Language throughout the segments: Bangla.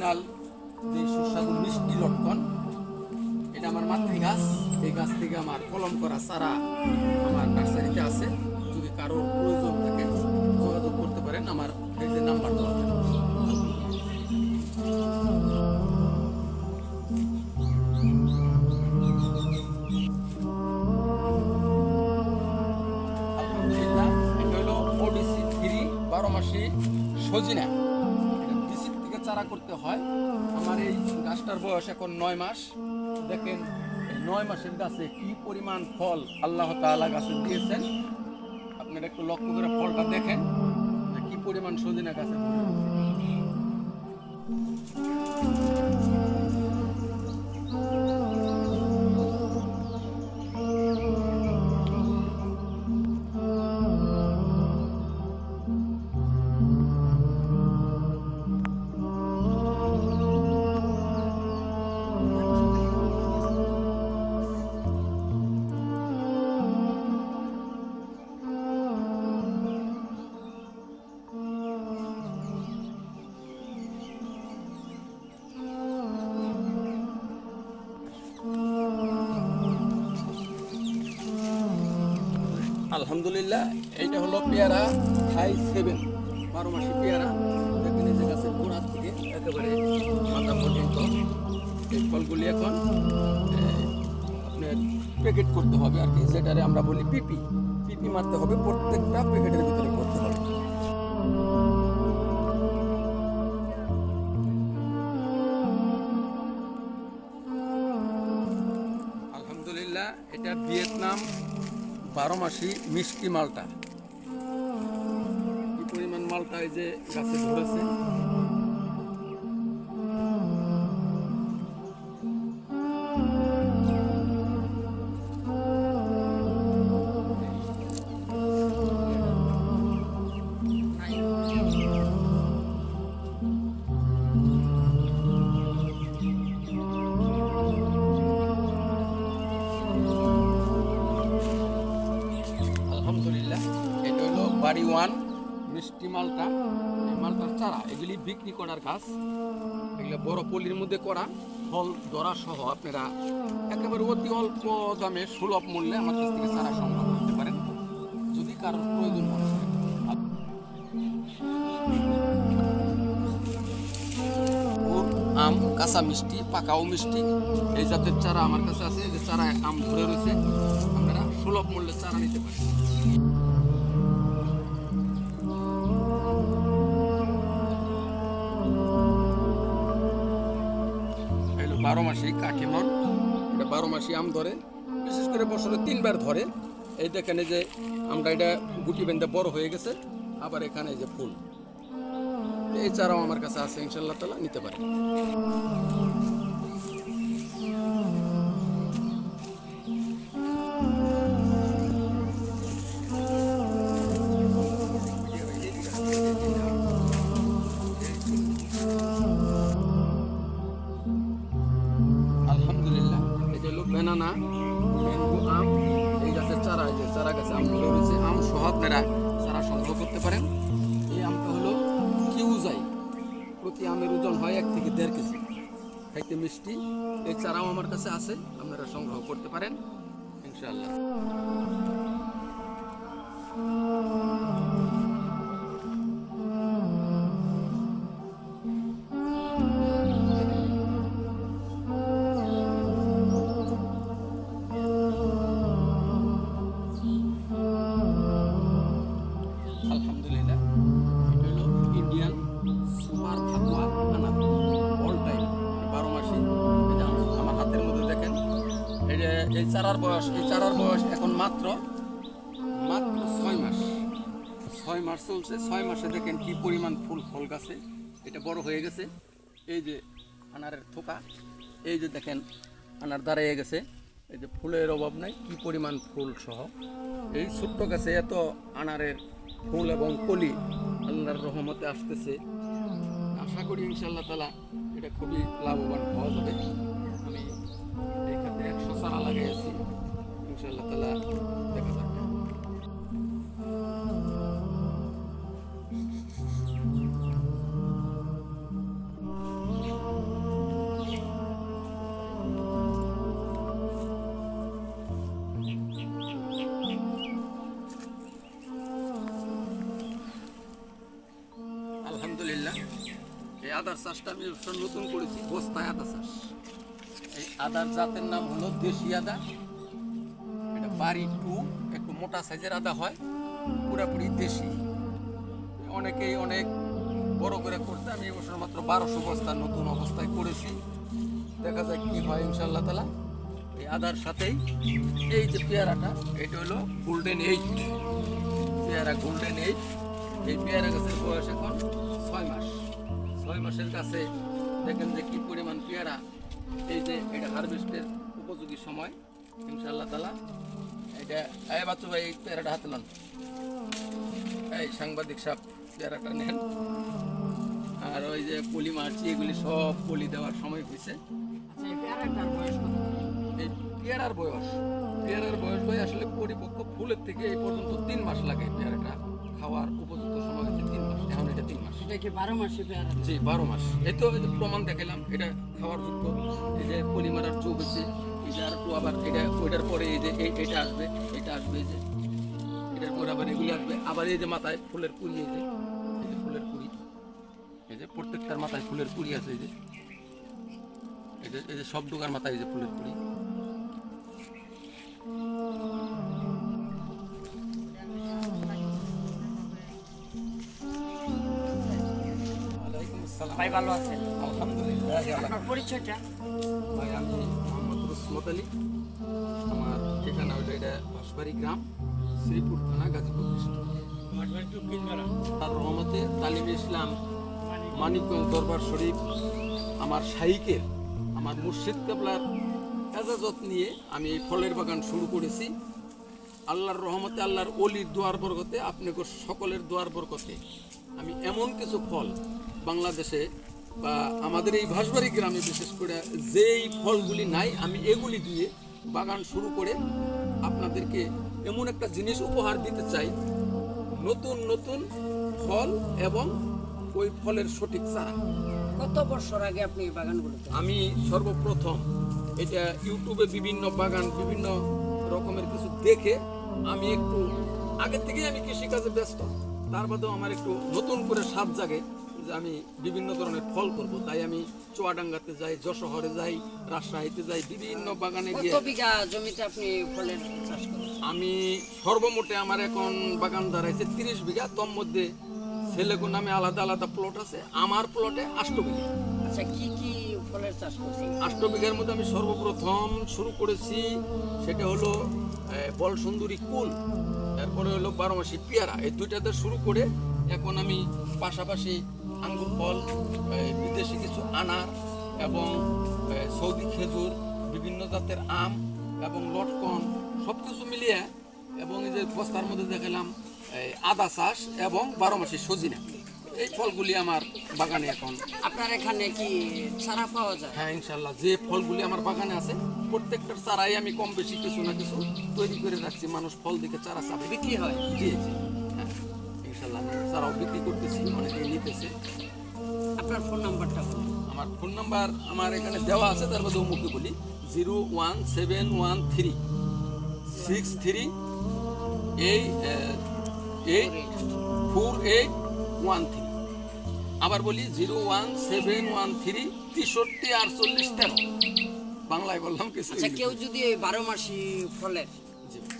অরিজিনাল যে সুস্বাদু মিষ্টি লটকন, এটা আমার মাতৃ গাছ এই গাছ থেকে আমার কলম করা চারা আমার নার্সারিতে আছে। যদি কারোর প্রয়োজন থাকে, যোগাযোগ করতে পারেন আমার এই নাম্বার দেওয়া বারো সজিনা। চারা করতে হয়। আমার এই গাছটার বয়স এখন নয় মাস। দেখেন নয় মাসের গাছে কি পরিমাণ ফল আল্লাহ তালা গাছে দিয়েছেন। আপনারা একটু লক্ষ্য করে ফলটা দেখেন কি পরিমাণ সজিনা গাছে আলহামদুলিল্লাহ, এইটা হলো পেয়ারা থাই সেভেন, বারো মাসি পেয়ারা। দেখেন এই যে গাছের গোড়া থেকে একেবারে মাথা পর্যন্ত এই ফলগুলি এখন আপনার প্যাকেট করতে হবে আর কি, যেটারে আমরা বলি পিপি। পিপি মারতে হবে, প্রত্যেকটা প্যাকেটের ভিতরে করতে হবে। আলহামদুলিল্লাহ, এটা ভিয়েতনাম। বারো মাসি মিষ্টি মালটা। কি পরিমাণ মালটা এই যে গাছে ধরেছে? বাড়ি ওয়ান। মিষ্টি মালটা মালটার চারা, এগুলি বিক্রি করার কাজ। এগুলো বড় পলির মধ্যে করা। ফল ধরা সহ আপনারা একেবারে অতি অল্প দামে সুলভ মূল্যে আমার কাছ থেকে চারা সংগ্রহ করতে পারেন, যদি কারোর প্রয়োজন হয়। আম, কাঁচা মিষ্টি, পাকাও মিষ্টি, এই জাতের চারা আমার কাছে আছে যে চারা আম ধরে রয়েছে, আপনারা সুলভ মূল্যে চারা নিতে পারেন। বারো মাসি কাকিমন এটা বারো মাসি আম ধরে, বিশেষ করে বছরে তিনবার ধরে। এই দেখেন যে আমরা এটা গুটি বেঁধে বড় হয়ে গেছে, আবার এখানে যে ফুল। এই চারাও আমার কাছে আছে ইনশাল্লাহ তালা নিতে পারে। ম্যাঙ্গো আম এই গাছের চারা যে চারা গাছে আম ধরে রয়েছে আম সহ চারা সংগ্রহ করতে পারেন। এই আমটা হলো কিউজাই। প্রতি আমের ওজন হয় এক থেকে দেড় কেজি। খাইতে মিষ্টি। এই চারাও আমার কাছে আছে। আপনারা সংগ্রহ করতে পারেন। ইনশাআল্লাহ। এই চারার বয়স, এই চারার বয়স এখন মাত্র মাত্র ছয় মাস। ছয় মাস চলছে, ছয় মাসে দেখেন কি পরিমাণ ফুল, ফল গাছে। এটা বড় হয়ে গেছে। এই যে আনারের থোকা, এই যে দেখেন আনার দাঁড়িয়ে গেছে। এই যে ফুলের অভাব নাই, কি পরিমাণ ফুল সহ। এই ছোট্ট গাছে এত আনারের ফুল এবং কলি আল্লাহর রহমতে আসতেছে। আশা করি ইনশাল্লাহ তালা এটা খুবই লাভবান হওয়া যাবে। আমি এই খাতে একশো চারা লাগিয়েছি ইনশাআল্লাহ তালা দেখা যাবে আলহামদুলিল্লাহ, এই আদার চাষটা আমি নতুন করেছি, বস্তায় আদা চাষ। এই আদার জাতের নাম হলো দেশি আদা। বাড়ি টু, একটু মোটা সাইজের আদা হয়, পুরাপুরি দেশি। অনেকেই অনেক বড় করে করতে, আমি এবছর মাত্র বারোশো বস্তা নতুন অবস্থায় করেছি। দেখা যায় কী হয় ইনশাল্লাহ তালা। এই আদার সাথেই এই যে পেয়ারাটা, এটা হলো গোল্ডেন এইট পেয়ারা গোল্ডেন এইট এই পেয়ারা গাছের বয়স এখন ছয় মাস। ছয় মাসের কাছে দেখেন যে কি পরিমাণ পেয়ারা। এই যে এটা হারভেস্টের উপযোগী সময়। ইনশাল্লাহ তালা এটা এই বাচ্চু ভাই এই পেয়ারাটা হাতে লন এই সাংবাদিক সাহেব পেয়ারাটা নেন। আর ওই যে পলি মারছি এগুলি সব পলি দেওয়ার সময় হয়েছে। আচ্ছা পেয়ারার বয়স পেয়ারার বয়স ভাই আসলে পরিপক্ক ফুলের থেকে এই পর্যন্ত তিন মাস লাগে পেয়ারাটা খাওয়ার উপযুক্ত সময় হচ্ছে তিন মাস এখন এটা তিন মাস। এটা কি বারো মাসে পেয়ারা? জি বারো মাস। এই তো প্রমাণ দেখালাম এটা খাওয়ার যোগ্য। এই যে পলিমারার চোখ হচ্ছে আর একটু আবার এটা ওইটার পরে এই যে এটা আসবে এটা আসবে এই যে এটার পরে আবার এগুলি আসবে। আবার এই যে মাথায় ফুলের কুড়ি এই যে এই যে ফুলের কুড়ি। এই যে প্রত্যেকটার মাথায় ফুলের কুড়ি আছে এই যে। এই যে এই যে সব ডোকার মাথায় এই যে ফুলের কুড়ি। ভাই ভালো আছেন? আলহামদুলিল্লাহ আপনার পরিচয়টা? ভাই আমি রসমত আলী। আমার ঠিকানা হলো এটা বাঁশবাড়ি গ্রাম, শ্রীপুর থানা গাজীপুর আর রহমতে তালিম ইসলাম মানিকগঞ্জ দরবার শরীফ আমার শাহিকের আমার মুর্শিদ কেবলার হেজাজত নিয়ে আমি এই ফলের বাগান শুরু করেছি। আল্লাহর রহমতে, আল্লাহর অলির দোয়ার বরকতে, আপনাকে সকলের দোয়ার বরকতে আমি এমন কিছু ফল বাংলাদেশে বা আমাদের এই ভাসবাড়ি গ্রামে বিশেষ করে যেই ফলগুলি নাই আমি এগুলি দিয়ে বাগান শুরু করে আপনাদেরকে এমন একটা জিনিস উপহার দিতে চাই। নতুন নতুন ফল এবং ওই ফলের সঠিক চারা। কত বছর আগে আপনি এই বাগানগুলোতে আমি সর্বপ্রথম এটা ইউটিউবে বিভিন্ন বাগান বিভিন্ন রকমের কিছু দেখে আমি একটু আগে থেকেই আমি কৃষিকাজে ব্যস্ত। তার বাদেও আমার একটু নতুন করে স্বাদ জাগে। যে আমি বিভিন্ন ধরনের ফল করব তাই আমি চুয়াডাঙ্গাতে যাই যশোহরে যাই রাজশাহীতে যাই বিভিন্ন বাগানে গিয়ে বিঘা জমিতে আপনি ফলের চাষ করেন? আমি সর্বমোটে আমার এখন বাগান দাঁড়াইছে তিরিশ বিঘা তোর মধ্যে ছেলেগো নামে আলাদা আলাদা প্লট আছে আমার প্লটে আষ্ট বিঘা। আচ্ছা কি কি ফলের চাষ করছি আষ্ট বিঘার মধ্যে আমি সর্বপ্রথম শুরু করেছি সেটা হলো বল সুন্দরী কুল তারপরে হলো বারো মাসি পেয়ারা এই দুইটাতে শুরু করে এখন আমি পাশাপাশি আঙ্গুর ফল বিদেশি কিছু আনার এবং সৌদি খেজুর বিভিন্ন জাতের আম এবং লটকন সব কিছু মিলিয়ে এবং এই যে বস্তার মধ্যে দেখালাম আদা চাষ এবং বারো মাসি সজিনা। এই ফলগুলি আমার বাগানে এখন। আপনার এখানে কি চারা পাওয়া যায়? হ্যাঁ ইনশাল্লাহ যে ফলগুলি আমার বাগানে আছে প্রত্যেকটার চারাই আমি কম বেশি কিছু না কিছু তৈরি করে রাখছি। মানুষ ফল দিকে চারা চাবে। বিক্রি হয়? জি জি। ইনশাল্লাহ বিক্রি করতেছি অনেকেই নিতেছে। আপনার ফোন নাম্বারটা বলুন। আমার ফোন নাম্বার আমার এখানে দেওয়া আছে তার মধ্যে মুখে বলি। Zero one seven one three six three এই eight four eight one three. আবার বলি zero one seven one three তেষট্টি আটচল্লিশ তেরো। বাংলায় বললাম কিছু আচ্ছা কেউ যদি বারো মাসি ফলের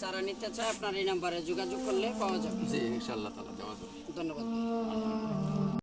চারা নিতে চায় আপনার এই নাম্বারে যোগাযোগ করলে পাওয়া যাবে। জি ইনশাল্লাহ তালা দেওয়া যাবে। ধন্যবাদ।